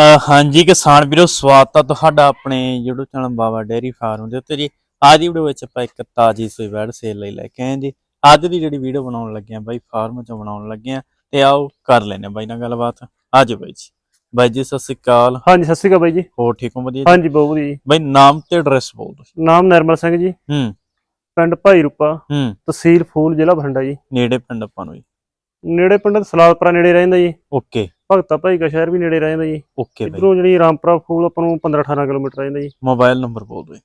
ਹਾਂਜੀ ਕਿਸਾਨ ਵੀਰੋ ਸਵਾਗਤ ਆ ਤੁਹਾਡਾ ਆਪਣੇ YouTube channel Baba dairy farm ਦੇ ਉੱਤੇ ਜੀ। ਅੱਜ ਦੀ ਵੀਡੀਓ ਵਿੱਚ ਆਪਾਂ ਇੱਕ ਤਾਜੀ ਸੂਈ ਵੈੜ ਸੇਲ ਲਈ ਲੈ ਕੇ ਆਏ ਜੀ। ਅੱਜ ਦੀ ਜਿਹੜੀ ਵੀਡੀਓ ਬਣਾਉਣ ਲੱਗੇ ਆ ਬਾਈ ਫਾਰਮ ਚੋਂ ਬਣਾਉਣ ਲੱਗੇ ਆ ਤੇ ਆਓ ਕਰ ਲੈਨੇ ਬਾਈ ਨਾਲ ਗੱਲਬਾਤ। ਆਜੋ ਬਾਈ ਜੀ। ਬਾਈ ਜੀ ਸਤਿ ਸ੍ਰੀ ਅਕਾਲ। ਹਾਂਜੀ ਸਤਿ ਸ਼੍ਰੀ ਅਕਾਲ ਬਾਈ ਜੀ। ਹੋਰ ਠੀਕ ਹੋ? ਵਧੀਆ ਜੀ? ਹਾਂਜੀ ਬਹੁਤ ਵਧੀਆ ਜੀ। ਬਾਈ ਨਾਮ ਤੇ ਐਡਰੈਸ ਬੋਲ ਦਿਓ। ਨਾਮ ਨਿਰਮਲ ਸਿੰਘ ਜੀ। ਹੂੰ। ਪਿੰਡ ਭਾਈ ਰੂਪਾ। ਹੂੰ। ਤਹਿਸੀਲ ਫੂਲ ਜ਼ਿਲ੍ਹਾ ਬਠਿੰਡਾ ਜੀ। ਨੇੜੇ ਪਿੰਡ ਆਪਾਂ ਨੂੰ ਜੀ। ਨੇੜੇ ਪਿੰਡ ਸਲਾਦਪੁਰਾ ਨੇੜੇ ਰਹਿੰਦਾ ਜੀ। ਓਕੇ। ਭਗਤਾ ਭਾਈ ਕਾ ਸ਼ਹਿਰ ਵੀ ਨੇੜੇ ਰਹਿੰਦਾ ਜੀ। Okay bye. ਇਧਰੋਂ ਜਿਹੜੀ ਰਾਮਪੁਰਾ ਫੂਲ ਆਪਾਂ ਨੂੰ 15 18 ਕਿਲੋਮੀਟਰ ਰਹਿੰਦਾ ਜੀ। ਮੋਬਾਈਲ ਨੰਬਰ ਬੋਲ ਦਿਓ।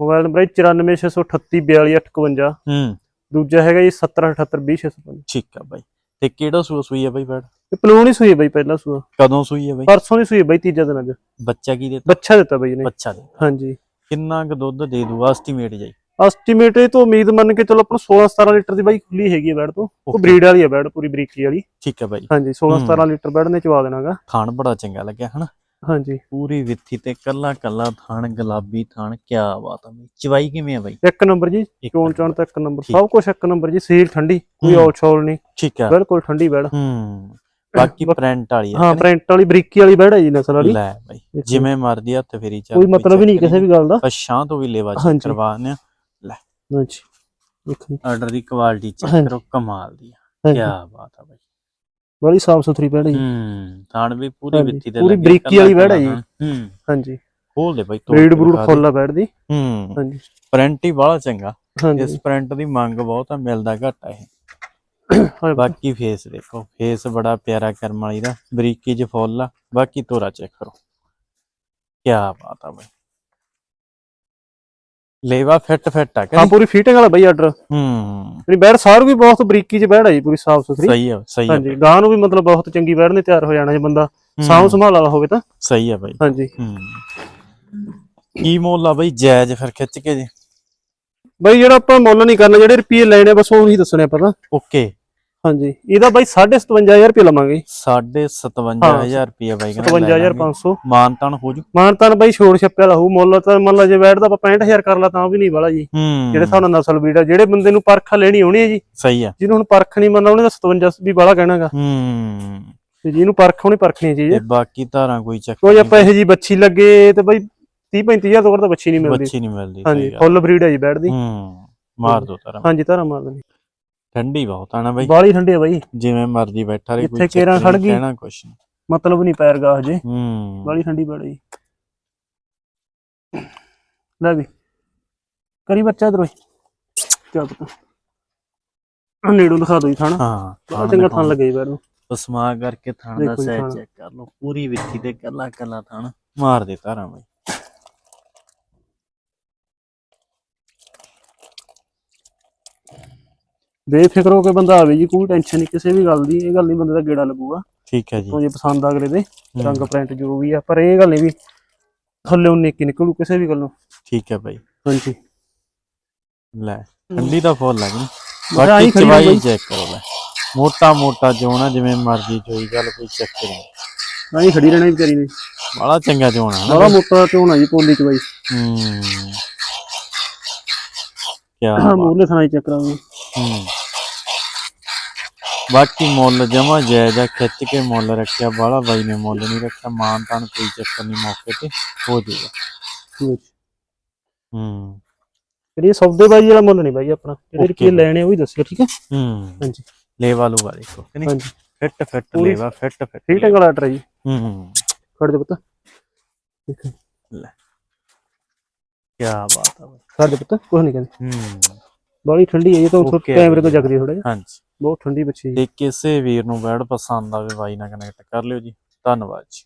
ਮੋਬਾਈਲ ਨੰਬਰ 9468342851 ਹੂੰ। ਦੂਜਾ ਹੈਗਾ ਜੀ 70782065 ਠੀਕ ਆ ਬਾਈ। ਤੇ ਕਿਹੜਾ ਸੂਆ ਸੂਈ ਆ ਬਾਈ ਵੈੜ ਇਹ ਪਲੂਣ ਹੀ ਸੂਈ ਹੈ ਬਾਈ ਪਹਿਲਾ ਸੂਆ। ਕਦੋਂ ਸੂਈ ਆ ਬਾਈ? ਪਰਸੋਂ ਦੀ ਸੂਈ ਹੈ ਬਾਈ ਤੀਜਾ ਦਿਨ ਅੱਜ। ਬੱਚਾ ਕੀ ਦੇ ਬੱਚਾ ਦਿੱਤਾ ਬਾਈ ਨੇ ਬੱਚਾ ਦੇ ਹਾਂਜੀ। ਕਿੰਨਾ ਕੁ ਦੁੱਧ ਦੇ ਦੂ? ਐਸਟੀਮੇਟ ਜਾਈ। ਐਸਟੀਮੇਟ ਇਹ ਤੋਂ ਉਮੀਦ ਮੰਨ ਕੇ ਚਲੋ ਆਪਾਂ ਨੂੰ 16 17 ਲੀਟਰ ਦੀ ਬਾਈ ਖੁੱਲੀ ਹੈਗੀ ਹੈ ਬੈੜ ਤੋਂ। ਉਹ. ਬਰੀਡ ਵਾਲੀ ਹੈ ਬੈੜ ਪੂਰੀ ਬਰੀਕੀ ਵਾਲੀ। ਠੀਕ ਹੈ ਬਾਈ। ਹਾਂਜੀ 16 ਹੂੰ। 17 ਲੀਟਰ ਬੈੜ ਨੇ ਚਵਾ ਦੇਣਾਗਾ। ਥਾਣ ਬੜਾ ਚੰਗਾ ਲੱਗਿਆ ਹਨਾ? ਹਾਂਜੀ। ਪੂਰੀ ਵਿੱਥੀ ਤੇ ਕੱਲਾ ਕੱਲਾ ਥਾਣ ਗੁਲਾਬੀ ਥਾਣ ਕਿਆ ਬਾਤ ਆ ਬਈ। ਚਵਾਈ ਕਿਵੇਂ ਆ ਬਾਈ? ਇੱਕ ਨੰਬਰ ਜੀ ਚੋਣ ਚਾਣ ਤਾਂ ਇੱਕ ਨੰਬਰ। ਸਭ ਕੁਝ ਇੱਕ ਨੰਬਰ ਜੀ ਸੀਲ ਠੰਡੀ ਕੋਈ। ਔਲ ਛੋਲ ਨਹੀਂ। ਠੀਕ ਆ। ਬਿਲਕੁਲ ਠੰਡੀ ਬੈੜ ਹੂੰ। ਬਾਕੀ ਪ੍ਰਿੰਟ ਵਾਲੀ ਆ ਹਾਂ ਕਿ ਪ੍ਰਿੰਟ ਵਾਲੀ ਬਰੀਕੀ ਵਾਲੀ ਬੈੜ ਹੈ ਜੀ ਨਸਲ? ਵਾਲੀ। ਲੈ ਬਾਈ। ਜਿਵੇਂ ਮਰਦੀ ਹੱਥ ਫੇਰੀ ਚੱਲ ਕੋਈ ਮਤਲਬ ਹੀ ਨਹੀਂ ਕਿਸੇ ਵੀ ਗੱਲ ਦਾ। ਪਛਾਂ ਤੋਂ ਵੀ ਲੈਵਾ। ਕਰਵਾਉਂਦੇ ਆ। ਹਾਂਜੀ ਦੇਖੋ ਆਰਡਰ ਦੀ ਕੁਆਲਿਟੀ ਚੈੱਕ। ਕਰੋ ਕਮਾਲ ਦੀ ਆ। ਕਿਆ ਬਾਤ ਆ ਬਾਈ। ਬੜੀ ਸਾਫ਼ ਸੁਥਰੀ ਬੈੜ ਹੈ ਜੀ ਹੂੰ ਥਾਣ ਵੀ ਪੂਰੀ ਵਿੱਥੀ ਤੇ ਪੂਰੀ ਬਰੀਕੀ ਵਾਲੀ ਬੈੜ ਆ ਜੀ। ਹੂੰ। ਹਾਂਜੀ। ਖੋਲ ਦੇ ਬਾਈ ਤੋੜ ਬਰੀਡ ਕੇ ਬਰੂਡ ਆ ਬੈੜ ਦੀ ਹੂੰ। ਹਾਂਜੀ। ਪ੍ਰਿੰਟ ਹੀ ਬੜਾ ਚੰਗਾ। ਇਸ ਪ੍ਰਿੰਟ ਦੀ ਮੰਗ ਬਹੁਤ ਆ ਮਿਲਦਾ ਘੱਟ ਹਾਂ, ਬਾਕੀ ਫੇਸ ਦੇਖੋ ਫੇਸ ਬੜਾ ਪਿਆਰਾ ਕਰਮ ਵਾਲੀ ਦਾ ਬਰੀਕੀ ਚ ਫੁੱਲ ਆ। ਬਾਕੀ ਤੋਰਾ ਚੈੱਕ ਕਰੋ। ਕੀ ਬਾਤ ਆ ਬਈ। ਲੇਵਾ ਫਿੱਟ ਫਿੱਟ ਆ ਕਿ ਹਾਂ? ਪੂਰੀ ਫੀਟਿੰਗ ਵਾਲਾ ਬਈ ਆਰਡਰ ਹੂੰ। ਜਿਹੜੀ ਬੈੜ ਸਾਰੂ ਵੀ ਬਹੁਤ ਬਰੀਕੀ ਚ ਬੈੜ ਹੈ ਜੀ ਪੂਰੀ ਸਾਫ਼ ਸੁਥਰੀ। ਸਹੀ ਆ ਸਹੀ ਆ। ਹਾਂਜੀ ਗਾਂ ਨੂੰ ਵੀ ਮਤਲਬ ਬਹੁਤ ਚੰਗੀ ਬੈੜ ਨੇ ਤਿਆਰ ਹੋ ਜਾਣਾ ਜੇ ਬੰਦਾ। ਸਾਂਭ ਸੰਭਾਲ ਵਾਲਾ ਹੋਵੇ ਤਾਂ। ਸਹੀ ਆ ਬਈ। ਹਾਂਜੀ। ਹੂੰ। ਕੀ ਮੁੱਲ ਆ ਬਈ ਜਾਇਜ਼ ਫਿਰ ਖਿੱਚ ਕੇ ਜੀ। ਬਈ ਜਿਹੜਾ ਆਪਾਂ ਮੁੱਲ ਨਹੀਂ ਕਰਨਾ ਜਿਹੜੇ ਰੁਪਏ ਲੈਣੇ ਆ, ਬਸ ਉਹ ਹੀ ਦੱਸਣੇ ਆਪਾਂ ਤਾਂ। ਓਕੇ। ਹਾਂਜੀ। ਇਹਦਾ ਬਾਈ 57500 ਰੁਪਏ ਲਵਾਂਗੇ। 57500 ਰੁਪਏ ਬਾਈ ਕਹਿੰਦਾ ਲੈ ਲਾਂਗੇ। 57500 ਮਾਨਤਾਨ ਹੋ ਜੂ। ਮਾਨਤਾਨ ਬਾਈ ਛੋੜ ਛੱਪੇ ਵਾਲਾ ਹੋਊ ਮੁੱਲ ਤਾਂ ਮੰਨ ਲਾ ਜੇ ਬੈਠਦਾ ਆਪਾਂ 65000 ਕਰ ਲਾ ਤਾਂ ਵੀ ਨਹੀਂ ਵਾਲਾ ਜੀ। ਜਿਹੜੇ ਨਾਲ ਨਸਲ ਬੀੜ ਆ ਜਿਹੜੇ ਬੰਦੇ ਨੂੰ ਪਰਖ ਲੈਣੀ ਹੋਣੀ ਹੈ ਜੀ। ਸਹੀ ਆ। ਜਿਹਨੂੰ ਹੁਣ ਪਰਖ ਨਹੀਂ ਮੰਨਦਾ ਉਹਨੇ ਤਾਂ 57 ਵੀ ਵਾਲਾ ਕਹਿਣਾਗਾ। ਹੂੰ। ਤੇ ਜਿਹਨੂੰ ਪਰਖ ਹੋਣੀ ਪਰਖਣੀ ਚੀਜ਼। ਤੇ ਬਾਕੀ ਧਾਰਾਂ ਕੋਈ ਚੱਕਰ ਕੋਈ ਆਪਾਂ ਇਹੋ ਜੀ ਬੱਚੀ ਲੱਗੇ ਤੇ ਬਾਈ 30 35000 ਤੋਂ ਘੱਟ ਤਾਂ ਬੱਚੀ ਨਹੀਂ ਮਿਲਦੀ। ਬੱਚੀ ਨਹੀਂ ਮਿਲਦੀ ਹਾਂਜੀ ਫੁੱਲ ਬਰੀਡ ਹੈ ਜੀ ਬੈਠਦੀ ਹੂੰ। ਮਾਰ ਦੋ ਧਾਰਾਂ। ਹਾਂਜੀ ਧਾਰਾ ਮਾਰ ਦਿੰਦੀ। ਠੰਡੀ ਬਹੁਤ ਆ ਨਾ ਬਾਈ। ਬਾਲੀ ਠੰਡੀ ਆ ਬਾਈ। ਜਿਵੇਂ ਮਰਜ਼ੀ ਬੈਠਾ ਰਹੇ ਇੱਥੇ ਕੇਰਾਂ ਖੜ ਗਈ। ਕਹਿਣਾ ਕੁਛ ਨੀ। ਮਤਲਬ ਨਹੀਂ ਪੈਰਗਾ ਹਜੇ। ਹੂੰ। ਬਾਲੀ ਠੰਡੀ ਬੈੜ। ਲੈ ਵੀ। ਕਰੀ ਬੱਚਾ ਇਧਰੋਂ ਚੱਲ ਪਤਾ। ਨੇੜੋਂ ਦਿਖਾ ਦੋ ਜੀ ਥਾਣਾ। ਹਾਂ ਬਹੁਤ ਚੰਗਾ ਥਾਣ ਲੱਗੇ ਬੈੜ ਨੂੰ ਪਸਮਾ ਕਰਕੇ ਥਾਣ ਦਾ ਥਾਣ। ਚੈੱਕ ਕਰ ਲਓ। ਪੂਰੀ ਵਿੱਥੀ ਤੇ ਕੱਲਾ ਕੱਲਾ ਥਾਣ। ਮਾਰ ਦੇ ਧਾਰਾਂ ਬਾਈ। ਬੇਫਿਕਰ ਹੋ ਕੇ ਬੰਦਾ ਆਵੇ ਜੀ ਕੋਈ ਟੈਨਸ਼ਨ ਨਹੀਂ ਕਿਸੇ ਵੀ ਗੱਲ ਦੀ ਇਹ ਗੱਲ ਨਹੀਂ ਬੰਦੇ ਦਾ ਗੇੜਾ ਲੱਗੂਗਾ। ਠੀਕ ਹੈ ਜੀ। ਤੋਂ ਜੇ ਪਸੰਦ ਆ ਅਗਲੇ ਦੇ ਰੰਗ ਪ੍ਰਿੰਟ ਜੋ ਵੀ ਆ ਪਰ ਇਹ ਗੱਲ ਨਹੀਂ ਵੀ ਥੱਲੇ ਉਹ ਨਿੱਕੀ ਨਿਕਲੂ ਕਿਸੇ ਵੀ ਗੱਲੋਂ। ਠੀਕ ਹੈ ਬਾਈ। ਹਾਂਜੀ। ਲੈ ਠੰਡੀ ਦਾ ਫੁੱਲ ਲੱਗ ਨੀ ਮੈਂ ਬਾਕੀ ਆ ਚਵਾਈ। ਚੈੱਕ ਕਰੋ ਲੈ। ਮੋਟਾ ਮੋਟਾ ਜੋਣਾ ਜਿਵੇਂ ਮਰਜ਼ੀ ਚੋਈ ਗੱਲ ਕੋਈ ਚੱਕਰ ਨਹੀਂ ਨਹੀਂ ਖੜੀ ਰਹਿਣਾ ਵਿਚਾਰੀ ਨੇ। ਬੜਾ ਚੰਗਾ ਜੋਣਾ ਨਾ ਬੜਾ ਮੋਟਾ ਝੋਨਾ ਜੀ ਪੋਲੀ ਚ ਬਾਈ ਹੂੰ ਕੀ ਹਾਂ ਮੂਰਲੇ ਥਾਂ ਚੈੱਕ ਕਰਾਂਗੇ। ਹੂੰ। ਬਾਕੀ ਮੁੱਲ ਜਮਾ ਜਾਇਜ਼ ਆ ਖਿੱਚ ਕੇ ਮੁੱਲ ਰੱਖਿਆ ਬਾਹਲਾ ਬਾਈ ਨੇ ਮੁੱਲ ਨਹੀਂ ਰੱਖਿਆ ਮਾਨ ਤਾਨ ਕੋਈ ਚੱਕਰ ਨਹੀਂ ਮੌਕੇ ਤੇ ਹੋ ਜਾਊਗਾ। ਹੂੰ। ਫਿਰ ਇਹ ਸੌਦੇ ਬਾਈ ਵਾਲਾ ਮੁੱਲ ਨਹੀਂ ਬਾਈ ਆਪਣਾ ਜਿਹੜੇ Okay ਰੁਪਏ ਬਾਈ। ਲੈਣੇ ਆ ਉਹੀ ਦੱਸਿਓ ਠੀਕ ਹੈ? ਹੂੰ। ਹਾਂਜੀ। ਲੇਵਾ ਲੂਗਾ ਦੇਖੋ ਕਿ ਨਹੀਂ? ਹਾਂਜੀ। ਫਿੱਟ ਫਿੱਟ ਪੂਰੀ ਲੇਵਾ ਫਿੱਟ ਫਿੱਟ ਠੀਕ ਹੈ ਗਲਾ ਟਰ ਜੀ। ਹੂੰ। ਖੜ ਦੇ ਪੁੱਤ। ਕੀ ਬਾਤ ਆ ਬਾਈ। ਖੜ ਦੇ ਪੁੱਤ ਕੁਝ ਨਹੀਂ ਕਹਿੰਦੇ। ਹੂੰ। ਬਾਲੀ ਠੰਡੀ ਹੈ ਇਹ ਤਾਂ Okay ਕੈਮਰੇ ਤੋਂ ਜਗਦੀ ਥੋੜਾ ਜਿਹਾ। ਹਾਂਜੀ। ਬਹੁਤ ਠੰਡੀ ਬੱਚੀ ਹੈ ਤੇ ਕਿਸੇ ਵੀਰ ਨੂੰ ਬੈਡ ਪਸੰਦ ਆਵੇ ਬਾਈ ਨਾਲ ਕਨੈਕਟ ਕਰ ਲਿਓ ਜੀ। ਧੰਨਵਾਦ ਜੀ।